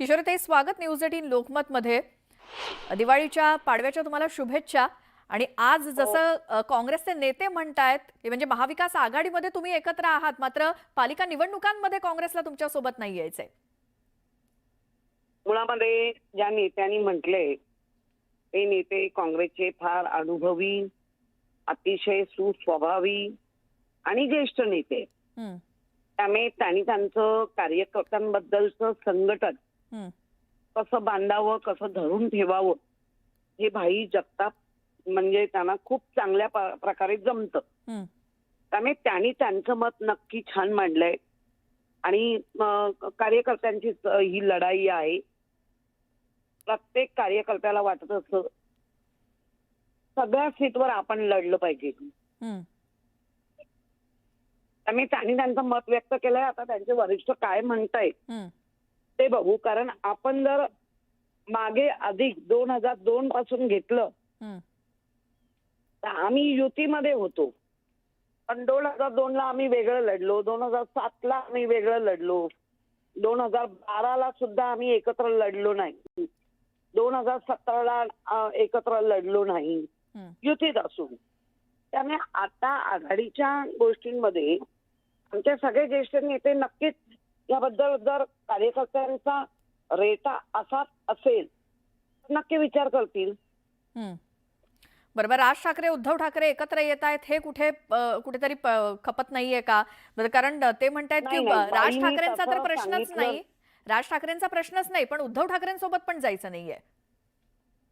किशोरताई स्वागत news eighteen लोकमतमध्ये. दिवाळीच्या पाडव्याच्या तुम्हाला शुभेच्छा. आणि आज जसं अ, काँग्रेसचे नेते म्हणतायत की म्हणजे महाविकास आघाडीमध्ये तुम्ही एकत्र आहात मात्र पालिका निवडणुकांमध्ये काँग्रेसला तुमच्यासोबत नाही यायचंय. मुळामध्ये ज्या नेत्यांनी म्हटले ते नेते काँग्रेसचे फार अनुभवी अतिशय सुस्वभावी आणि ज्येष्ठ नेते. हं, त्यामुळे त्यांनी त्यांचं कार्यकर्त्यांबद्दलचं संघटन हं, कसं बांधावं कसं धरून ठेवावं हे भाई जगताप म्हणजे त्यांना खूप चांगल्या प्रकारे जमतं. त्यामुळे त्यांनी त्यांचं मत नक्की छान मांडलंय. आणि कार्यकर्त्यांची ही लढाई आहे. प्रत्येक कार्यकर्त्याला वाटत असतं सगळ्या सीटवर आपण लढलं पाहिजे. त्यामुळे त्यांनी त्यांचं मत व्यक्त केलंय. आता त्यांचे वरिष्ठ काय म्हणतायत? हं. ते बघू. कारण आपण जर मागे अधिक दोन हजार दोन पासून घेतलं. तर आम्ही युतीमध्ये होतो. पण दोन हजार दोन ला आम्ही वेगळं लढलो. दोन हजार सात ला आम्ही वेगळं लढलो. दोन हजार बाराला सुद्धा आम्ही एकत्र लढलो नाही. दोन हजार सतराला एकत्र लढलो नाही. युतीत असून. त्यामुळे आता आघाडीच्या गोष्टींमध्ये आमचे सगळे ज्येष्ठ नेते नक्कीच याबद्दल जर कार्यकर्त्यांचा रेटा असाच असेल नक्की विचार करतील. बरोबर. राज ठाकरे उद्धव ठाकरे एकत्र येत आहेत हे कुठे कुठेतरी खपत नाहीये का? कारण ते म्हणतायत की राज ठाकरेंचा तर प्रश्नच. नाही. राज ठाकरेंचा प्रश्नच नाही पण उद्धव ठाकरेंसोबत पण जायचं नाहीये.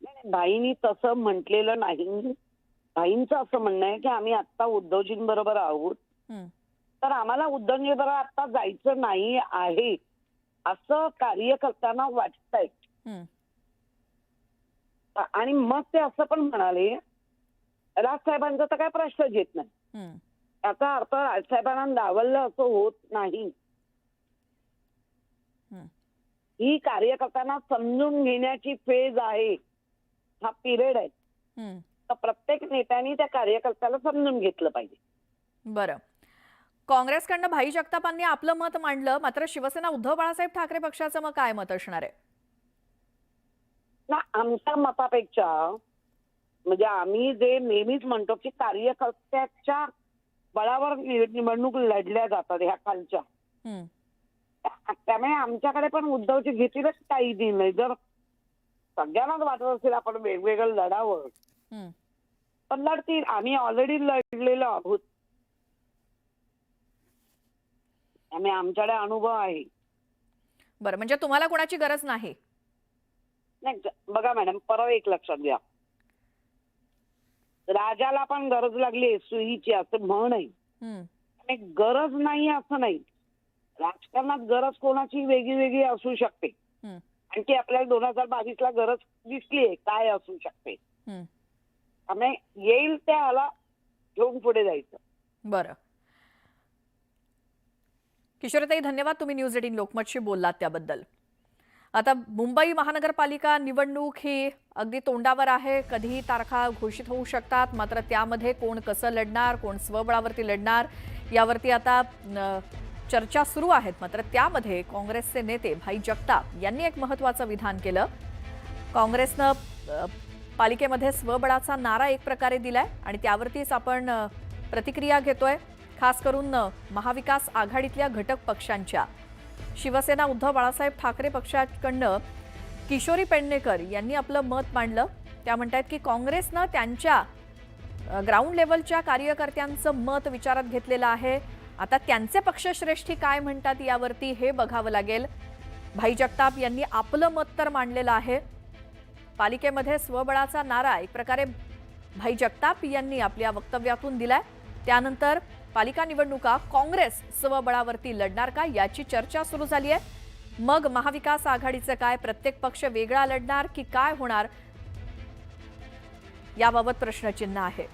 नाही, भाईंनी तसं म्हटलेलं नाही. भाईंचं असं म्हणणं आहे की आम्ही आता उद्धवजींबरोबर आहोत. तर आम्हाला उद्धवजींबरोबर आता जायचं नाही आहे असं कार्यकर्त्यांना वाटतंय हं. आणि मग ते असं पण म्हणाले राजसाहेबांचा तर काय प्रश्नच येत नाही. याचा अर्थ राजसाहेबांना डावललं असं होत नाही हं. कार्यकर्त्यांना समजून घेण्याची फेज आहे हा पिरियड आहे. तर प्रत्येक नेत्यांनी त्या कार्यकर्त्याला समजून घेतलं पाहिजे बरं काँग्रेसकडनं भाई जगतापांनी आपलं मत मांडलं मात्र शिवसेना उद्धव बाळासाहेब ठाकरे पक्षाचं मग काय मत असणार आहे? ना आमच्या मतापेक्षा म्हणजे आम्ही जे नेहमीच म्हणतो की कार्यकर्त्याच्या बळावर निवडणूक लढल्या जातात ह्या. त्या- त्यामुळे आमच्याकडे पण उद्धवची घेतीलच काही दिन नाही. जर सगळ्यांनाच वाटत असेल आपण वेगवेगळं लढावं. पण लढतील. आम्ही ऑलरेडी लढलेलो आहोत. त्यामुळे आमच्याकडे अनुभव आहे. बरं म्हणजे तुम्हाला कोणाची गरज नाही? नाही बघा मॅडम परत एक लक्षात घ्या. राजाला पण गरज लागली सुईची असं म्हण आहे. गरज नाही असं नाही. राजकारणात गरज कोणाची वेगळी वेगळी असू शकते. आणि ती आपल्याला दोन हजार बावीस ला गरज दिसलीये काय असू शकते. त्यामुळे येईल त्याला घेऊन पुढे जायचं. बरं. किशोरताई धन्यवाद तुम्ही न्यूज एटीन लोकमतशी बोललात त्याबद्दल. आता मुंबई महानगरपालिका निवडणूक ही अगदी तोंडावर आहे. कधीही तारखा घोषित होऊ शकतात मात्र त्यामध्ये कोण कसं लढणार कोण स्वबळावरती लढणार यावरती आता चर्चा सुरू आहेत. मात्र त्यामध्ये काँग्रेसचे नेते भाई जगताप यांनी एक महत्त्वाचं विधान केलं. काँग्रेसनं पालिकेमध्ये स्वबळाचा नारा एक प्रकारे दिलाय आणि त्यावरतीच आपण प्रतिक्रिया घेतोय. खास करून महाविकास आघाडीतल्या घटक पक्षांच्या. शिवसेना उद्धव बाळासाहेब ठाकरे पक्षाकडनं किशोरी पेडणेकर यांनी आपलं मत मांडलं. त्या म्हणतात की काँग्रेसनं त्यांच्या ग्राउंड लेवलच्या कार्यकर्त्यांचं मत विचारात घेतलेलं आहे. आता त्यांचे पक्षश्रेष्ठी काय म्हणतात यावरती हे बघावं लागेल. भाई जगताप यांनी आपलं मत तर मांडलेलं आहे. पालिकेमध्ये स्वबळाचा नारा एक प्रकारे भाई जगताप यांनी आपल्या वक्तव्यातून दिलाय. त्यानंतर पालिका निवडणुका काँग्रेस स्वबळावरती लढणार का याची चर्चा सुरू झाली आहे. मग महाविकास आघाडीचं काय? प्रत्येक पक्ष वेगळा लढणार की काय होणार? याबाबत प्रश्नचिन्ह आहे.